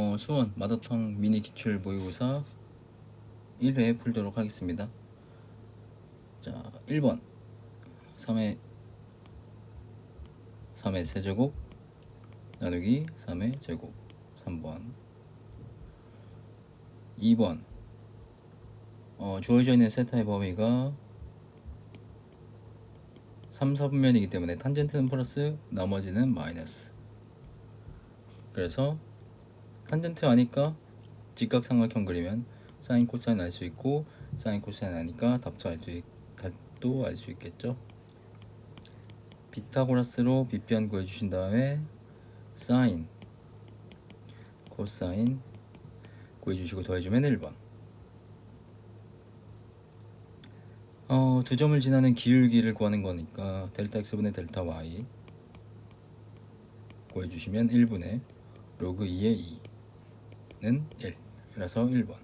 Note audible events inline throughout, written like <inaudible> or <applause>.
어, 수원 마더텅 미니 기출 모의고사 1회 풀도록 하겠습니다. 자, 1번. 3의 3의 세제곱 나누기 3의 제곱. 3번. 2번. 어, 주어져 있는 세타의 범위가 3, 4분면이기 때문에 탄젠트는 플러스 나머지는 마이너스. 그래서 탄젠트 아니까 직각삼각형 그리면 사인 코사인 알 수 있고 사인 코사인 아니까 답도 알수 있, 답도 알 수 있겠죠? 피타고라스로 빗변 구해주신 다음에 사인 코사인 구해주시고 더해주면 1번. 어, 두 점을 지나는 기울기를 구하는 거니까 델타 x분의 델타 y 구해주시면 1분의 로그 2의 2 는 1 그래서 1번.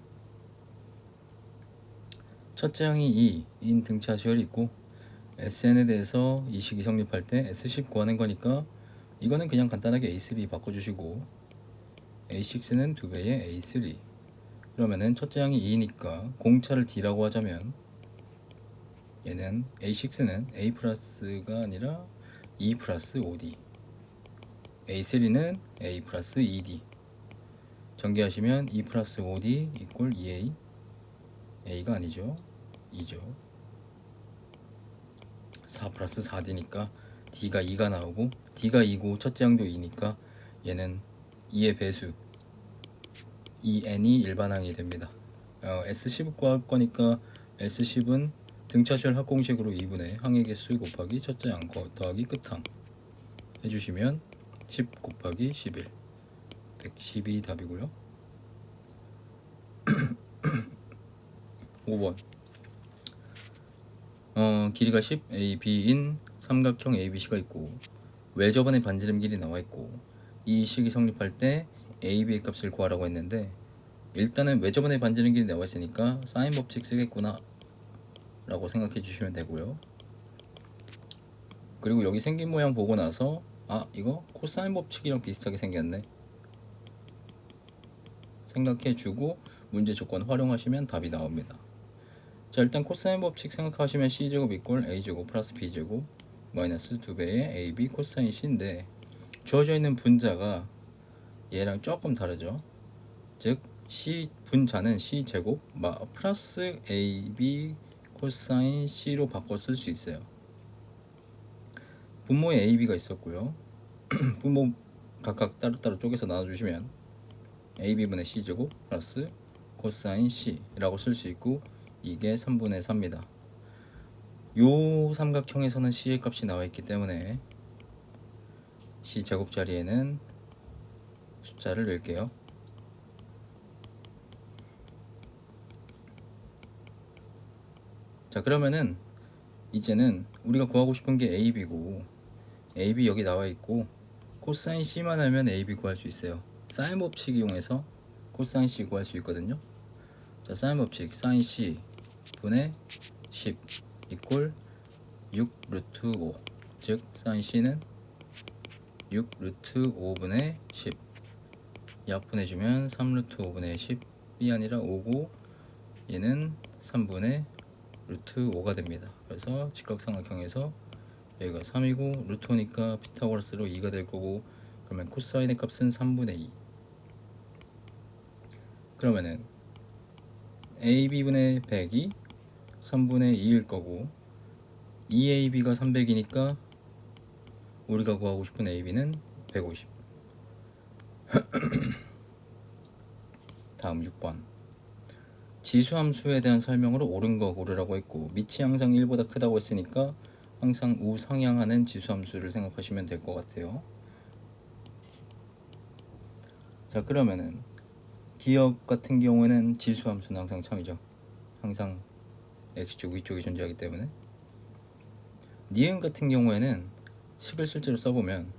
첫째 항이 2인 등차 수열이 있고 SN에 대해서 이 식이 성립할 때 S10 구하는 거니까 이거는 그냥 간단하게 A3 바꿔주시고 A6는 2배의 A3 그러면은 첫째 항이 2니까 공차를 D라고 하자면 얘는 A6는 A 플러스가 아니라 E 플러스 5D A3는 A 플러스 2D 전개하시면 E 플러스 5D 이꼴 2A A가 아니죠. 2죠. 4 플러스 4D니까 D가 2가 나오고 D가 2고 첫째 항도 2니까 얘는 2의 배수 2n이 일반항이 됩니다. 어, S10 구할 거니까 S10은 등차수열 합공식으로 2분의 항의 개수 곱하기 첫째 항 거- 더하기 끝항 해주시면 10 곱하기 11 112 답이고요. <clears throat> 5번. 어, 길이가 10 AB인 삼각형 ABC가 있고 외접원의 반지름 길이 나와 있고 이 식이 성립할 때 AB의 값을 구하라고 했는데 일단은 외접원의 반지름 길이 나와 있으니까 사인 법칙 쓰겠구나 라고 생각해 주시면 되고요. 그리고 여기 생긴 모양 보고 나서 아 이거 코사인 법칙이랑 비슷하게 생겼네 생각해 주고 문제 조건 활용하시면 답이 나옵니다. 자 일단 코사인 법칙 생각하시면 c제곱 이꼴 a제곱 플러스 b제곱 마이너스 2배의 ab 코사인 c인데 주어져 있는 분자가 얘랑 조금 다르죠? 즉 c 분자는 c제곱 마 플러스 ab 코사인 c로 바꿔 쓸 수 있어요. 분모에 ab가 있었고요. <clears throat> 분모 각각 따로따로 쪼개서 나눠주시면 ab분의 c제곱 플러스 코사인 c라고 쓸 수 있고 이게 3분의 4입니다. 요 삼각형에서는 c의 값이 나와 있기 때문에 c 제곱 자리에는 숫자를 넣을게요. 자 그러면은 이제는 우리가 구하고 싶은 게 AB고 AB 여기 나와 있고 코사인 C만 알면 AB 구할 수 있어요 사인 법칙 이용해서 코사인 C 구할 수 있거든요. 자 사인 법칙 사인 C 분의 10 이꼴 6 루트 5 즉 사인 C는 6 루트 5분의 10 약분해주면 3 루트 5분의 10이 아니라 5고 얘는 3분의 루트 5가 됩니다. 그래서 직각삼각형에서 여기가 3이고 루트 5니까 피타고라스로 2가 될 거고 그러면 코사인의 값은 3분의 2 그러면은 AB분의 100이 3분의 2일 거고 2AB가 300이니까 우리가 구하고 싶은 AB는 150 <clears throat> 다음 6번 지수함수에 대한 설명으로 옳은 거 고르라고 했고 밑이 항상 1보다 크다고 했으니까 항상 우상향하는 지수함수를 생각하시면 될 것 같아요. 자 그러면은 기억 같은 경우에는 지수 함수는 항상 참이죠. 항상 x축 위쪽에 존재하기 때문에 니은 같은 경우에는 식을 실제로 써보면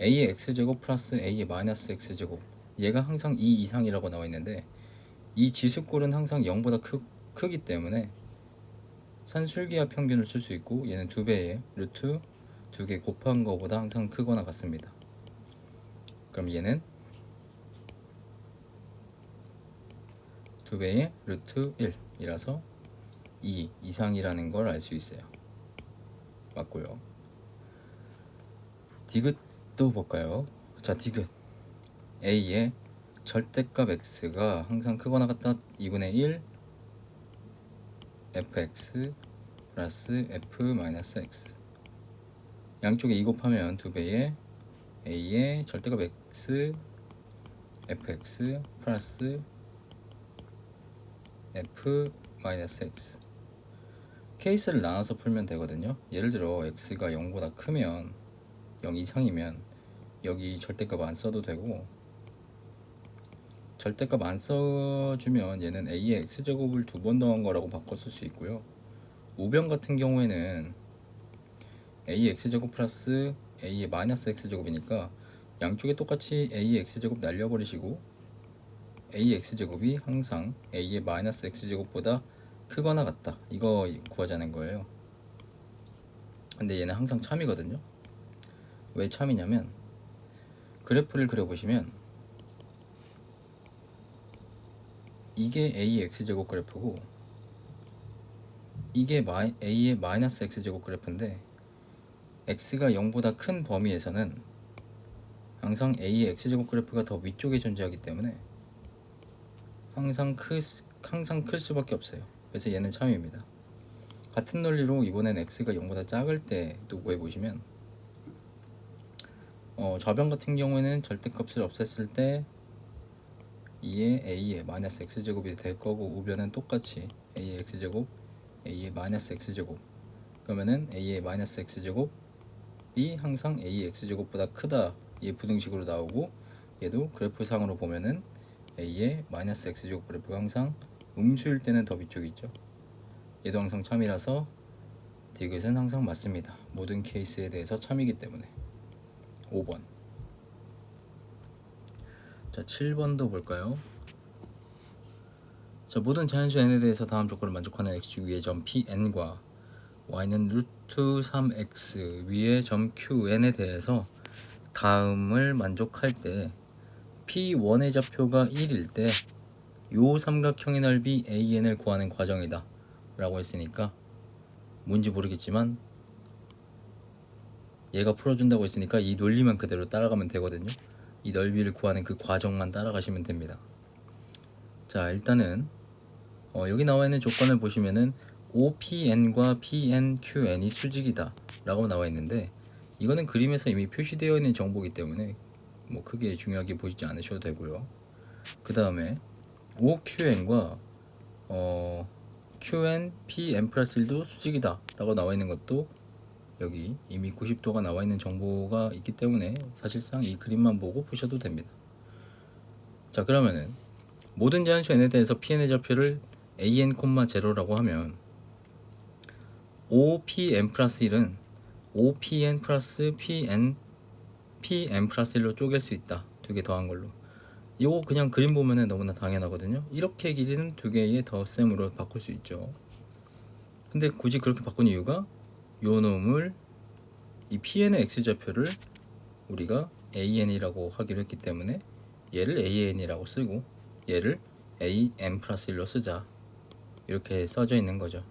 a의 x제곱 플러스 a의 마이너스 x제곱 얘가 항상 2 이상이라고 나와 있는데 이 지수꼴은 항상 0보다 크, 크기 때문에 산술기하 평균을 쓸 수 있고 얘는 두 배의 루트 두 개 곱한 거보다 항상 크거나 같습니다. 그럼 얘는 두 배의 루트 1이라서 2 이상이라는 걸 알 수 있어요. 맞고요. 디귿도 볼까요? 자, 디귿 a의 절대값 x가 항상 크거나 같다 2분의 1 fx 플러스 f 마이너스 x 양쪽에 2 곱하면 두 배의 a의 절대값 x fx 플러스 f 마이너스 x 케이스를 나눠서 풀면 되거든요. 예를 들어 x가 0보다 크면 0 이상이면 여기 절대값 안 써도 되고 절대값 안 써주면 얘는 a의 x제곱을 두 번 더한 거라고 바꿔 쓸 수 있고요. 우변 같은 경우에는 a의 x제곱 플러스 a의 마이너스 x제곱이니까 양쪽에 똑같이 a의 x제곱 날려버리시고 a의 x제곱이 항상 a의 마이너스 x제곱보다 크거나 같다. 이거 구하자는 거예요. 근데 얘는 항상 참이거든요. 왜 참이냐면 그래프를 그려보시면 이게 a의 x제곱 그래프고 이게 마이, a의 마이너스 x제곱 그래프인데 x가 0보다 큰 범위에서는 항상 a의 x제곱 그래프가 더 위쪽에 존재하기 때문에 항상 클, 수- 항상 클 수밖에 없어요. 그래서 얘는 참입니다. 같은 논리로 이번엔 x가 0보다 작을 때도 구해보시면 어, 좌변 같은 경우에는 절대값을 없앴을 때 2의 a의 마이너스 x제곱이 될 거고 우변은 똑같이 a의 x제곱 a의 마이너스 x제곱 그러면은 a의 마이너스 x제곱이 항상 a의 x제곱보다 크다 이 부등식으로 나오고 얘도 그래프상으로 보면은 a의 마이너스 x제곱 그래프가 항상 음수일 때는 더 위쪽에 있죠. 얘도 항상 참이라서 디귿은 항상 맞습니다. 모든 케이스에 대해서 참이기 때문에. 5번. 자 7번도 볼까요? 자 모든 자연수 n에 대해서 다음 조건을 만족하는 x 위의 점 pn과 y는 루트 3x 위의 점 qn에 대해서 다음을 만족할 때 p1의 좌표가 1일 때 요 삼각형의 넓이 an을 구하는 과정이다 라고 했으니까 뭔지 모르겠지만 얘가 풀어준다고 했으니까 이 논리만 그대로 따라가면 되거든요. 이 넓이를 구하는 그 과정만 따라가시면 됩니다. 자 일단은 어, 여기 나와 있는 조건을 보시면은 OPN과 PNQN이 수직이다 라고 나와 있는데 이거는 그림에서 이미 표시되어 있는 정보이기 때문에 뭐 크게 중요하게 보시지 않으셔도 되고요. 그 다음에 OQN과 어, QN, PM 플러스 1도 수직이다 라고 나와 있는 것도 여기 이미 90도가 나와 있는 정보가 있기 때문에 사실상 이 그림만 보고 보셔도 됩니다. 자 그러면은 모든 자연수 n에 대해서 pn의 좌표를 an, 0라고 하면 OPN 플러스 1은 OPN 플러스 PN PM 플러스 1로 쪼갤 수 있다. 두 개 더한 걸로. 이거 그냥 그림 보면은 너무나 당연하거든요. 이렇게 길이는 두 개의 덧셈으로 바꿀 수 있죠. 근데 굳이 그렇게 바꾼 이유가 요 놈을 이 PN의 X좌표를 우리가 AN이라고 하기로 했기 때문에 얘를 AN이라고 쓰고 얘를 AM 플러스 1로 쓰자. 이렇게 써져 있는 거죠.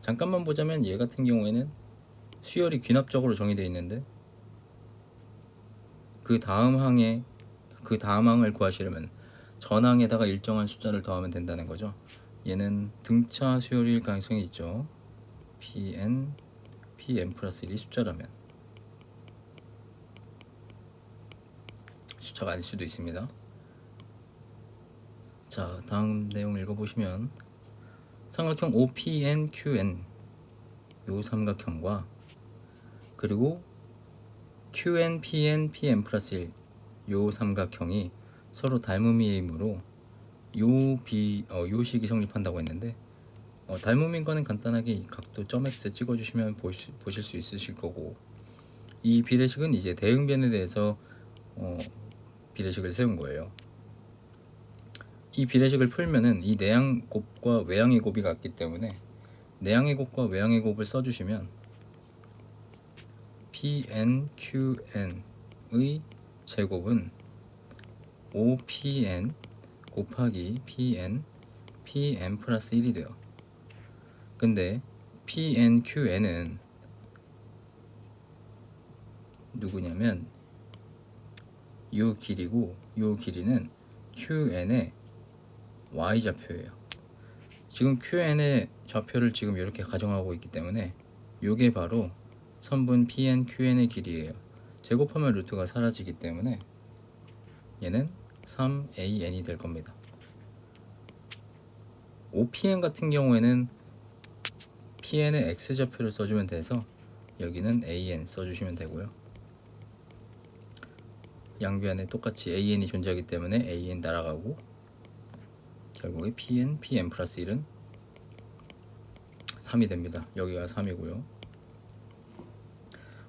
잠깐만 보자면 얘 같은 경우에는 수열이 귀납적으로 정의되어 있는데 그 다음 항에 그 다음 항을 구하시려면 전항에다가 일정한 숫자를 더하면 된다는 거죠. 얘는 등차 수열일 가능성이 있죠. pn pn 플러스 1이 숫자라면 숫자가 아닐 수도 있습니다. 자 다음 내용 읽어보시면 삼각형 OPNQN 요 삼각형과 그리고 QN, PN, PM 플러스 1 요 삼각형이 서로 닮음이므로 요 비, 어, 요 식이 성립한다고 했는데 어, 닮음인 거는 간단하게 이 각도 점 X 찍어주시면 보시, 보실 수 있으실 거고 이 비례식은 이제 대응변에 대해서 어, 비례식을 세운 거예요. 이 비례식을 풀면은 이 내양 곱과 외양의 곱이 같기 때문에 내양의 곱과 외양의 곱을 써주시면 PNQN의 제곱은 OPN 곱하기 pn pn 플러스 1이 돼요. 근데 pnqn은 누구냐면 요 길이고 요 길이는 qn의 y 좌표예요. 지금 qn의 좌표를 지금 이렇게 가정하고 있기 때문에 요게 바로 선분 pn qn의 길이에요. 제곱하면 루트가 사라지기 때문에 얘는 3an이 될 겁니다. OPN 같은 경우에는 PN의 x 좌표를 써주면 돼서 여기는 AN 써주시면 되고요. 양변 안에 똑같이 AN이 존재하기 때문에 AN 날아가고 결국에 PN, PN 플러스 1은 3이 됩니다. 여기가 3이고요.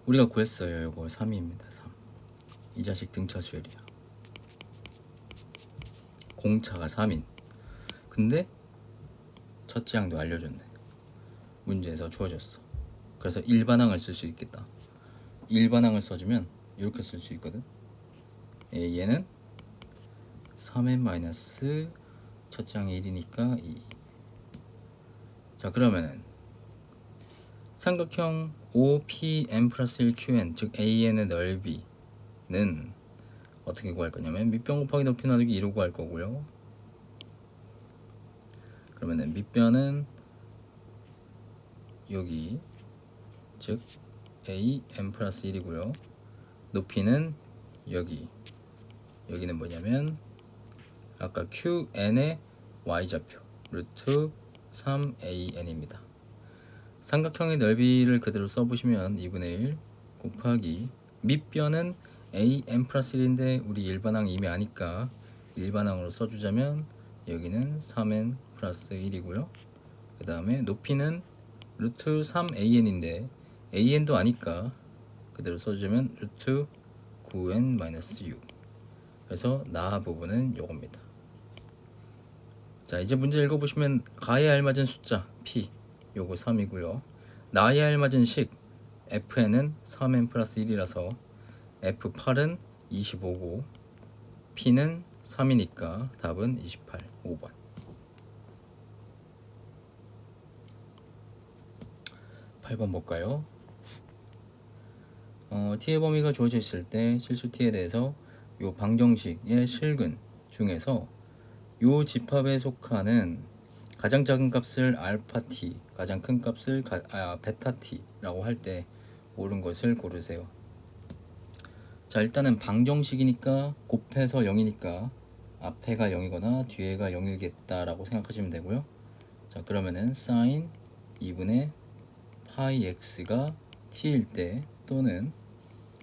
우리가 구했어요. 이거 3입니다. 3. 이 자식 등차 수열이야. 공차가 3인. 근데 첫째 항도 알려줬네. 문제에서 주어졌어. 그래서 일반항을 쓸 수 있겠다. 일반항을 써주면 이렇게 쓸 수 있거든. 예, 얘는 3n 마이너스 첫째 항이 1이니까 2. 자 그러면은 삼각형 OPN 플러스 1QN 즉 AN의 넓이는 어떻게 구할 거냐면 밑변 곱하기 높이 나누기 2로 구할 거고요. 그러면은 밑변은 여기 즉 AN 플러스 1이고요. 높이는 여기 여기는 뭐냐면 아까 QN의 Y좌표 루트 3AN입니다. 삼각형의 넓이를 그대로 써보시면 2분의 1 곱하기 밑변은 AN 플러스 1인데 우리 일반항 이미 아니까 일반항으로 써주자면 여기는 3N 플러스 1이고요. 그 다음에 높이는 루트 3AN인데 AN도 아니까 그대로 써주면 루트 9N 마이너스 6 그래서 나 부분은 요겁니다. 자 이제 문제 읽어보시면 가에 알맞은 숫자 P 요거 3이고요. 나에 알맞은 식 FN은 3N 플러스 1이라서 F8은 25고 P는 3이니까 답은 28, 5번. 팔번 볼까요? 어, t의 범위가 주어져 있을 때 실수 t에 대해서 요 방정식의 실근 중에서 요 집합에 속하는 가장 작은 값을 알파 t, 가장 큰 값을 가, 아, 베타 t라고 할 때 옳은 것을 고르세요. 자 일단은 방정식이니까 곱해서 0이니까 앞에가 0이거나 뒤에가 0이겠다라고 생각하시면 되고요. 자 그러면은 sin 2분의 파이 x가 t일 때 또는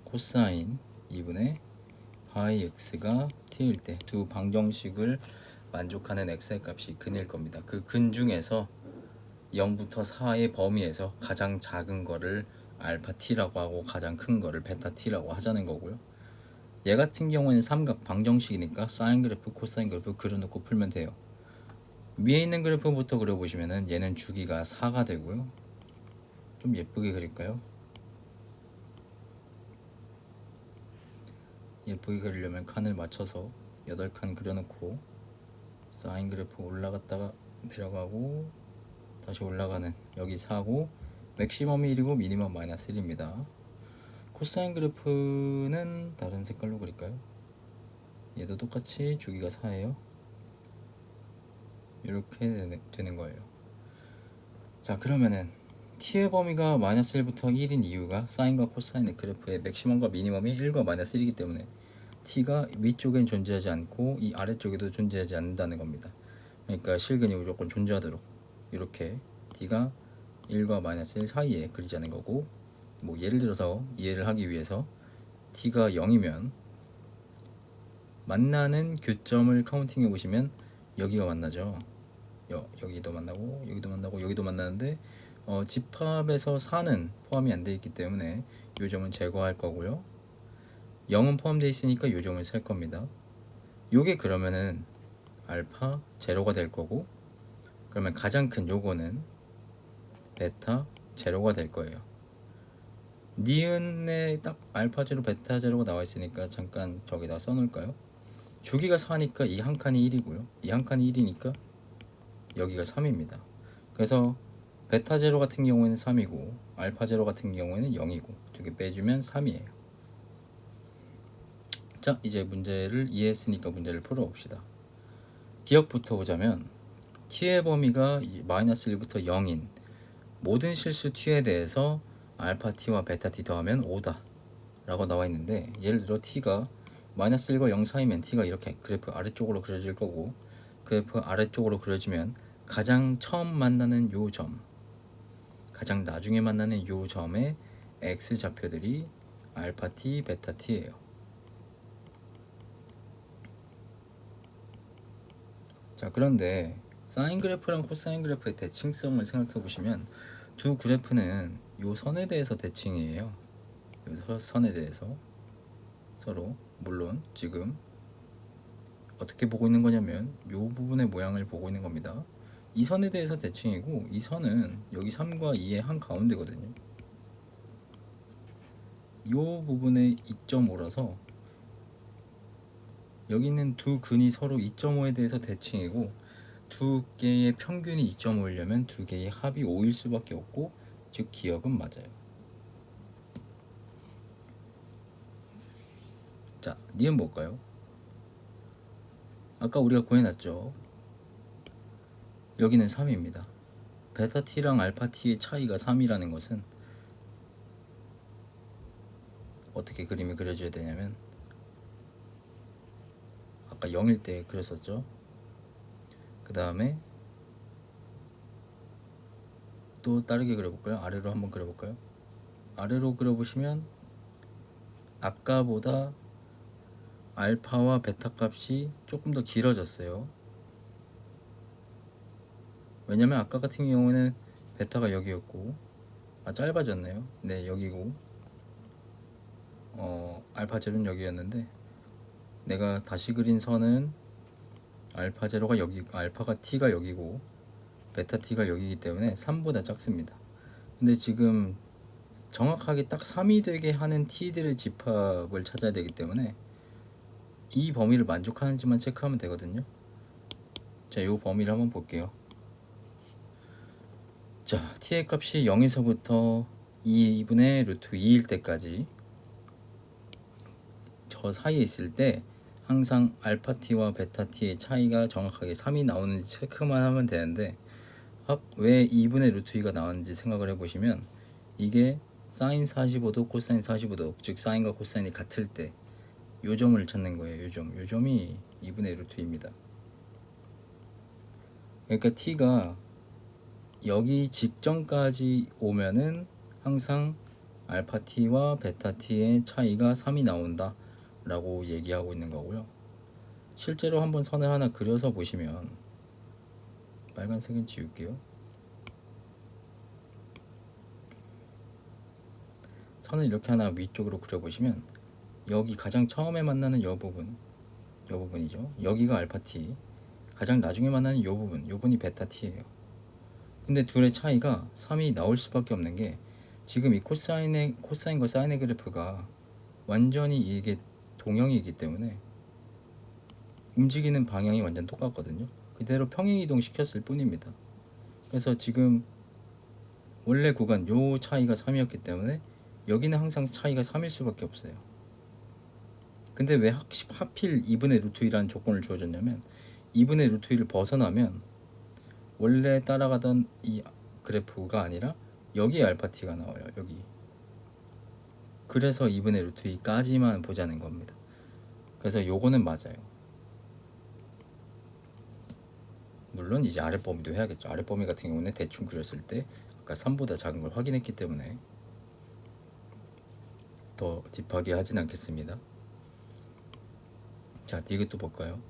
코사인 2분의 파이 x가 t일 때 두 방정식을 만족하는 x의 값이 근일 겁니다. 그 근 중에서 0부터 4의 범위에서 가장 작은 거를 알파 t라고 하고 가장 큰 거를 베타 t라고 하자는 거고요. 얘 같은 경우에는 삼각 방정식이니까 사인 그래프, 코사인 그래프 그려놓고 풀면 돼요. 위에 있는 그래프부터 그려보시면은 얘는 주기가 4가 되고요. 좀 예쁘게 그릴까요? 예쁘게 그리려면 칸을 맞춰서 8칸 그려놓고 사인 그래프 올라갔다가 내려가고 다시 올라가는 여기 4고 맥시멈이 1이고 미니멈 마이너스 1입니다. 코사인 그래프는 다른 색깔로 그릴까요? 얘도 똑같이 주기가 4예요. 이렇게 되는, 거예요. 자 그러면은 t의 범위가 마이너스 1부터 1인 이유가 사인과 코사인의 그래프의 맥시멈과 미니멈이 1과 마이너스 1이기 때문에 t가 위쪽엔 존재하지 않고 이 아래쪽에도 존재하지 않는다는 겁니다. 그러니까 실근이 무조건 존재하도록 이렇게 t가 1과 마이너스 1 사이에 그리자는 거고 뭐 예를 들어서 이해를 하기 위해서 t가 0이면 만나는 교점을 카운팅해 보시면 여기가 만나죠. 여, 여기도 만나고 여기도 만나고 여기도 만나는데 어, 집합에서 4는 포함이 안 돼 있기 때문에 요 점은 제거할 거고요. 0은 포함되어 있으니까 요 점을 셀 겁니다. 요게 그러면은 알파 제로가 될 거고 그러면 가장 큰 요거는 베타 제로가 될 거예요. 니은에 딱 알파 제로 베타 제로가 나와 있으니까 잠깐 저기다 써놓을까요? 주기가 4니까 이 한 칸이 1이고요. 이 한 칸이 1이니까 여기가 3입니다. 그래서 베타 제로 같은 경우에는 3이고 알파 제로 같은 경우에는 0이고 두 개 빼주면 3이에요. 자, 이제 문제를 이해했으니까 문제를 풀어봅시다. 기억부터 보자면 t의 범위가 이 마이너스 1부터 0인 모든 실수 t에 대해서 알파 t와 베타 t 더하면 5다 라고 나와 있는데 예를 들어 t가 마이너스 1과 0 사이면 t가 이렇게 그래프 아래쪽으로 그려질 거고 그래프 아래쪽으로 그려지면 가장 처음 만나는 요 점, 가장 나중에 만나는 요 점의 x 좌표들이 알파 t, 베타 t예요. 자 그런데 사인 그래프랑 코사인 그래프의 대칭성을 생각해 보시면 두 그래프는 요 선에 대해서 대칭이에요. 요 서- 선에 대해서 서로 물론 지금 어떻게 보고 있는 거냐면 요 부분의 모양을 보고 있는 겁니다. 이 선에 대해서 대칭이고 이 선은 여기 3과 2의 한 가운데거든요. 요 부분의 2.5라서 여기 있는 두 근이 서로 2.5에 대해서 대칭이고 두 개의 평균이 2.5이려면 두 개의 합이 5일 수밖에 없고 즉 기억은 맞아요. 자, 니은 볼까요? 아까 우리가 구해놨죠. 여기는 3입니다. 베타 t랑 알파 t의 차이가 3이라는 것은 어떻게 그림이 그려져야 되냐면 아까 0일 때 그렸었죠. 그 다음에 또 다르게 그려볼까요? 아래로 한번 그려볼까요? 아래로 그려보시면 아까보다 알파와 베타 값이 조금 더 길어졌어요. 왜냐면 아까 같은 경우에는 베타가 여기였고 아 짧아졌네요. 네 여기고 어 알파 제로는 여기였는데 내가 다시 그린 선은 알파 제로가 여기 알파가 t가 여기고 베타 t가 여기이기 때문에 3보다 작습니다. 근데 지금 정확하게 딱 3이 되게 하는 t들의 집합을 찾아야 되기 때문에 이 범위를 만족하는지만 체크하면 되거든요. 자, 이 범위를 한번 볼게요. 자, t의 값이 0에서부터 2분의 루트 2일 때까지 저 사이에 있을 때 항상 알파 t와 베타 t의 차이가 정확하게 3이 나오는지 체크만 하면 되는데 합- 왜 2분의 루트 2가 나왔는지 생각을 해보시면 이게 사인 45도 코사인 45도 즉 사인과 코사인이 같을 때 요 점을 찾는 거예요. 요 점. 요 점이 2분의 루트 2입니다. 그러니까 t가 여기 직전까지 오면은 항상 알파 t와 베타 t의 차이가 3이 나온다 라고 얘기하고 있는 거고요. 실제로 한번 선을 하나 그려서 보시면 빨간색은 지울게요. 선을 이렇게 하나 위쪽으로 그려보시면 여기 가장 처음에 만나는 여 부분 여 부분이죠. 여기가 알파 t 가장 나중에 만나는 요 부분 요 부분이 베타 t예요. 근데 둘의 차이가 3이 나올 수밖에 없는 게 지금 이 코사인의 코사인과 사인의 그래프가 완전히 이게 동형이기 때문에 움직이는 방향이 완전 똑같거든요. 그대로 평행 이동 시켰을 뿐입니다. 그래서 지금 원래 구간 요 차이가 3이었기 때문에 여기는 항상 차이가 3일 수밖에 없어요. 근데 왜 학- 하필 2분의 루트 2라는 조건을 주어졌냐면 2분의 루트 2를 벗어나면 원래 따라가던 이 그래프가 아니라 여기 알파 t가 나와요. 여기. 그래서 2분의 루트 2까지만 보자는 겁니다. 그래서 요거는 맞아요. 물론 이제 아랫 범위도 해야겠죠. 아랫 범위 같은 경우는 대충 그렸을 때 아까 3보다 작은 걸 확인했기 때문에 더 딥하게 하진 않겠습니다. 자, 이것도 볼까요?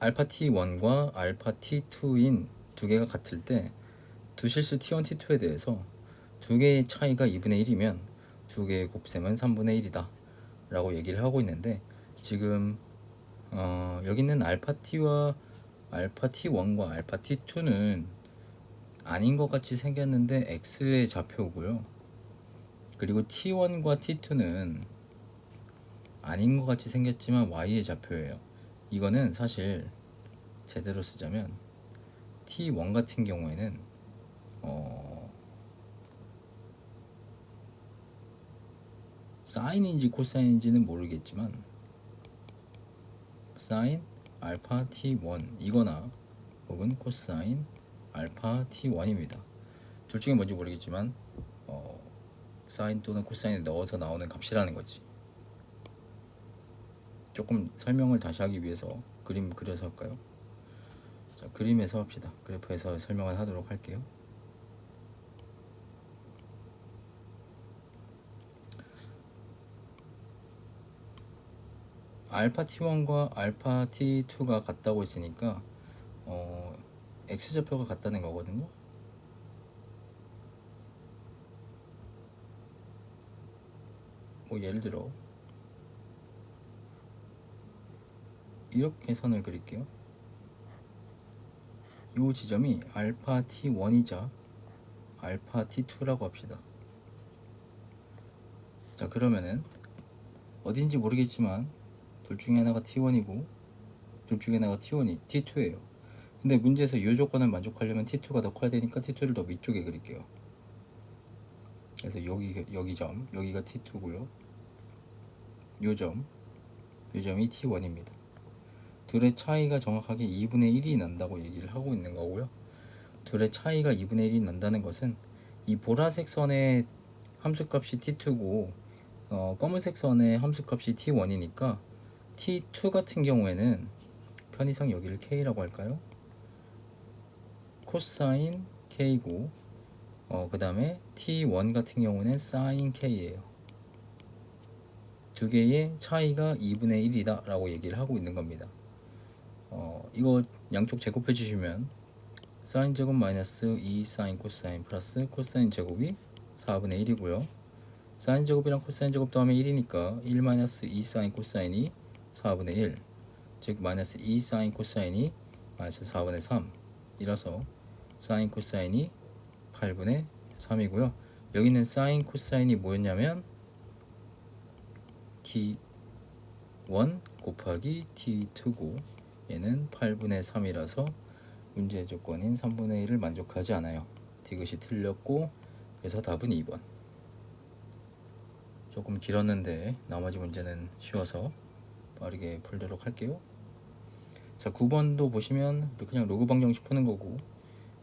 알파 t1과 알파 t2인 두 개가 같을 때 두 실수 t1, t2에 대해서 두 개의 차이가 2분의 1이면 두 개의 곱셈은 3분의 1이다 라고 얘기를 하고 있는데 지금 어, 여기 있는 알파 t와 알파 t1과 알파 t2는 아닌 것 같이 생겼는데 x의 좌표고요. 그리고 t1과 t2는 아닌 것 같이 생겼지만 y의 좌표예요. 이거는 사실 제대로 쓰자면 t1 같은 경우에는 어 사인인지 코사인인지는 모르겠지만 사인 알파 t1 이거나 혹은 코사인 알파 t1입니다. 둘 중에 뭔지 모르겠지만 어, 사인 또는 코사인에 넣어서 나오는 값이라는 거지. 조금 설명을 다시 하기 위해서 그림 그려서 할까요? 자, 그림에서 합시다. 그래프에서 설명을 하도록 할게요. 알파 t1과 알파 t2가 같다고 했으니까 어, x 좌표가 같다는 거거든요. 뭐 예를 들어 이렇게 선을 그릴게요. 이 지점이 알파 t1이자 알파 t2라고 합시다. 자 그러면은 어딘지 모르겠지만 둘 중에 하나가 t1이고 둘 중에 하나가 t1이 t2예요. 근데 문제에서 이 조건을 만족하려면 t2가 더 커야 되니까 t2를 더 위쪽에 그릴게요. 그래서 여기 여기 점 여기가 t2고요. 요 점, 요 점이 t1입니다. 둘의 차이가 정확하게 2분의 1이 난다고 얘기를 하고 있는 거고요. 둘의 차이가 2분의 1이 난다는 것은 이 보라색 선의 함수값이 t2고 어, 검은색 선의 함수값이 t1이니까 t2 같은 경우에는 편의상 여기를 k라고 할까요? 코사인 k고 어, 그 다음에 t1 같은 경우는 사인 k예요. 두 개의 차이가 2분의 1이다 라고 얘기를 하고 있는 겁니다. 어, 이거 양쪽 제곱해 주시면 사인 제곱 마이너스 2 사인 코사인 플러스 코사인 제곱이 4분의 1이고요. 사인 제곱이랑 코사인 제곱 더하면 1이니까 1 마이너스 2 사인 코사인이 4분의 1, 즉 마이너스 2 사인 코사인이 마이너스 4분의 3 이라서 사인 코사인이 8분의 3이고요. 여기는 사인 코사인이 뭐였냐면 t1 곱하기 t2고 얘는 8분의 3이라서 문제 조건인 3분의 1을 만족하지 않아요. 디귿이 틀렸고 그래서 답은 2번. 조금 길었는데 나머지 문제는 쉬워서 빠르게 풀도록 할게요. 자, 9번도 보시면 그냥 로그 방정식 푸는 거고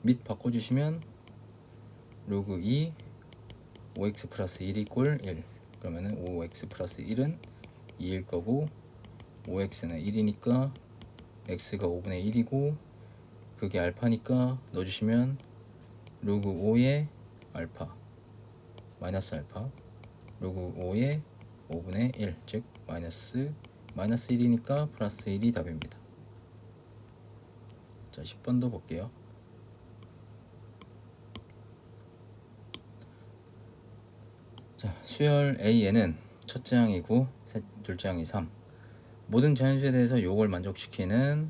밑 바꿔주시면 로그 2 5x 플러스 1 이 꼴 1 그러면은 5x 플러스 1은 2일 거고 5x는 1이니까 x가 5분의 1이고 그게 알파니까 넣어주시면 로그 5의 알파 마이너스 알파 로그 5의 5분의 1 즉 마이너스 마이너스 1이니까 플러스 1이 답입니다 자 10번도 볼게요 자 수열 A에는 첫째 항이 9 셋, 둘째 항이 3 모든 자연수에 대해서 요걸 만족시키는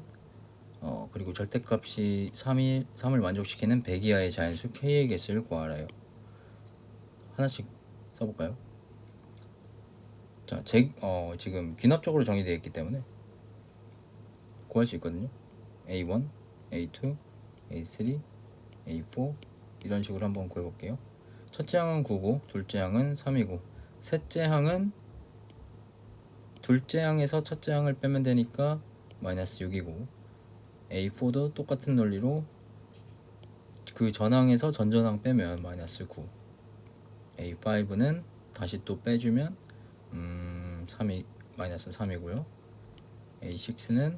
어, 그리고 절대값이 3이, 3을 만족시키는 100 이하의 자연수 K의 개수를 구하라요. 하나씩 써볼까요? 자, 제, 어, 지금 귀납적으로 정의되어 있기 때문에 구할 수 있거든요. A1, A2, A3, A4 이런 식으로 한번 구해볼게요. 첫째 항은 9고 둘째 항은 3이고 셋째 항은 둘째 항에서 첫째 항을 빼면 되니까 마이너스 6이고 A4도 똑같은 논리로 그 전항에서 전전항 빼면 마이너스 9 A5는 다시 또 빼주면 음 3이 마이너스 3이고요. A6는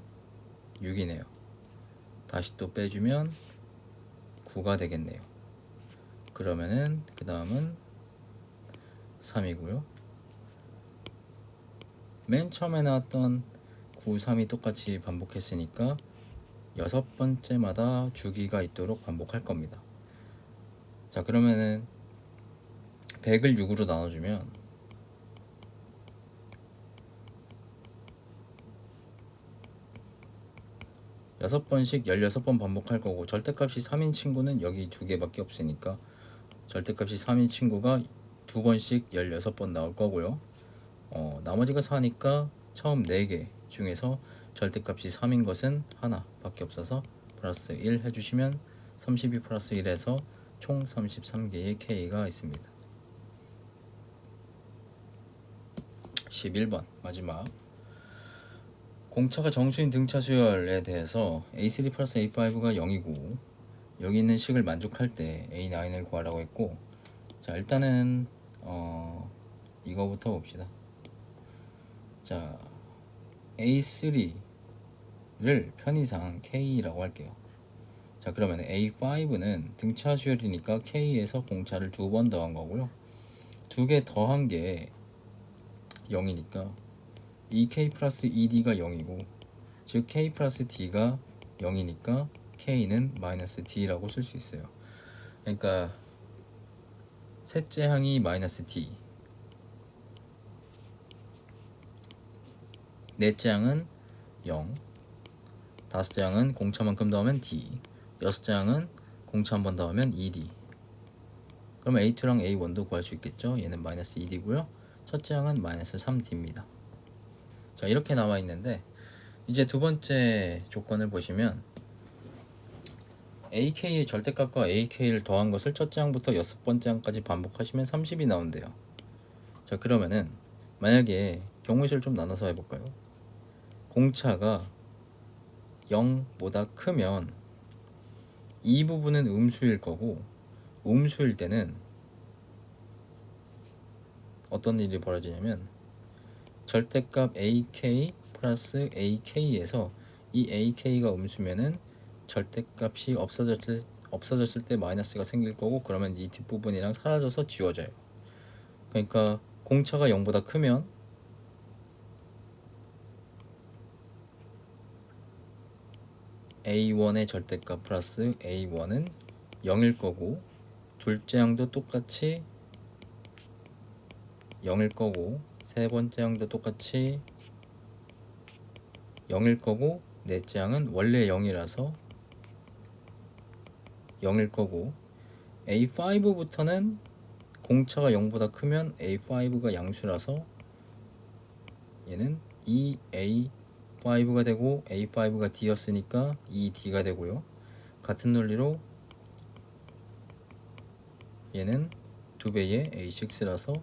6이네요. 다시 또 빼주면 9가 되겠네요. 그러면은 그 다음은 3이고요. 맨 처음에 나왔던 9, 3이 똑같이 반복했으니까 여섯 번째마다 주기가 있도록 반복할 겁니다. 자 그러면은 100을 6으로 나눠주면 여섯 번씩 16번 반복할 거고 절대값이 3인 친구는 여기 두 개밖에 없으니까 절대값이 3인 친구가 두 번씩 16번 나올 거고요. 어, 나머지가 4니까 처음 4개 중에서 절대값이 3인 것은 하나밖에 없어서 플러스 1 해주시면 32 플러스 1에서 총 33개의 K가 있습니다. 11번 마지막 공차가 정수인 등차 수열에 대해서 A3 플러스 A5가 0이고 여기 있는 식을 만족할 때 A9을 구하라고 했고 자 일단은 어 이거부터 봅시다. 자 A3를 편의상 K라고 할게요. 자 그러면 A5는 등차 수열이니까 K에서 공차를 두 번 더한 거고요. 두 개 더한 게 0이니까 2K 플러스 2D가 0이고 즉 K 플러스 D가 0이니까 K는 마이너스 D라고 쓸 수 있어요. 그러니까 셋째 항이 마이너스 D. 넷째 항은 0 다섯째 항은 공차만큼 더하면 D. 여섯째 항은 공차 한 번 더하면 2D 그럼 A2랑 A1도 구할 수 있겠죠? 얘는 마이너스 2D고요. 첫째 항은 마이너스 3D입니다 자 이렇게 나와 있는데 이제 두 번째 조건을 보시면 AK의 절대값과 AK를 더한 것을 첫째 항부터 여섯 번째 항까지 반복하시면 30이 나온대요. 자 그러면은 만약에 수를 좀 나눠서 해볼까요? 공차가 0보다 크면 이 부분은 음수일 거고 음수일 때는 어떤 일이 벌어지냐면 절대값 AK 플러스 AK에서 이 AK가 음수면은 절대값이 없어졌을 없어졌을 때 마이너스가 생길 거고 그러면 이 뒷부분이랑 사라져서 지워져요. 그러니까 공차가 0보다 크면 A1의 절대값 플러스 A1은 0일 거고 둘째 항도 똑같이 0일 거고 세 번째 항도 똑같이 0일 거고 넷째 항은 원래 0이라서 0일 거고 A5부터는 공차가 0보다 크면 A5가 양수라서 얘는 2A5가 되고 A5가 D였으니까 2D가 되고요. 같은 논리로 얘는 두 배의 A6라서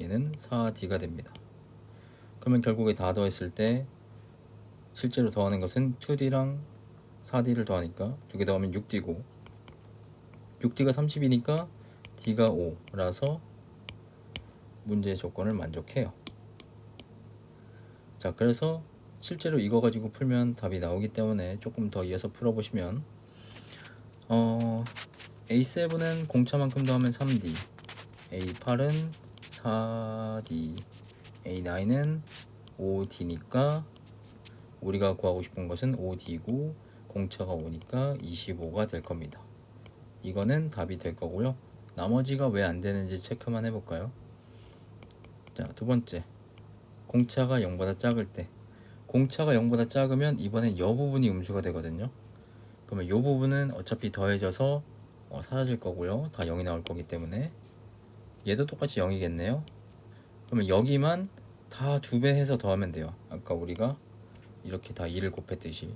얘는 4D가 됩니다. 그러면 결국에 다 더했을 때 실제로 더하는 것은 2D랑 4D를 더하니까 두 개 더하면 6D고 6D가 30이니까 D가 5라서 문제의 조건을 만족해요. 자, 그래서 실제로 이거 가지고 풀면 답이 나오기 때문에 조금 더 이어서 풀어보시면 어, A7은 공차만큼 더하면 3D A8은 4D A9은 5D니까 우리가 구하고 싶은 것은 5D고 공차가 5니까 25가 될 겁니다. 이거는 답이 될 거고요. 나머지가 왜 안 되는지 체크만 해볼까요? 자, 두 번째. 공차가 0보다 작을 때. 공차가 0보다 작으면 이번엔 여 부분이 음수가 되거든요. 그러면 요 부분은 어차피 더해져서 어, 사라질 거고요. 다 0이 나올 거기 때문에. 얘도 똑같이 0이겠네요. 그러면 여기만 다 두 배 해서 더하면 돼요. 아까 우리가 이렇게 다 2를 곱했듯이.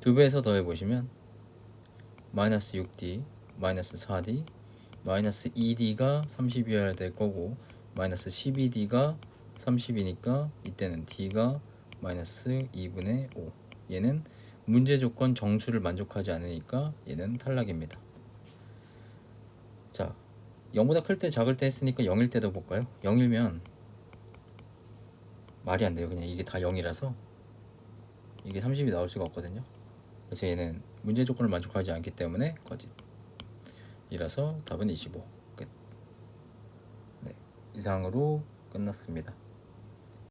두 배해서 더해 보시면 마이너스 6D, 마이너스 4D, 마이너스 2D가 30이어야 될 거고 마이너스 12D가 30이니까 이때는 D가 마이너스 2분의 5 얘는 문제 조건 정수를 만족하지 않으니까 얘는 탈락입니다. 자, 0보다 클 때 작을 때 했으니까 0일 때도 볼까요? 0이면 말이 안 돼요. 그냥 이게 다 0이라서 이게 30이 나올 수가 없거든요. 그래서 얘는 문제 조건을 만족하지 않기 때문에 거짓. 이라서 답은 25. 끝. 네. 이상으로 끝났습니다.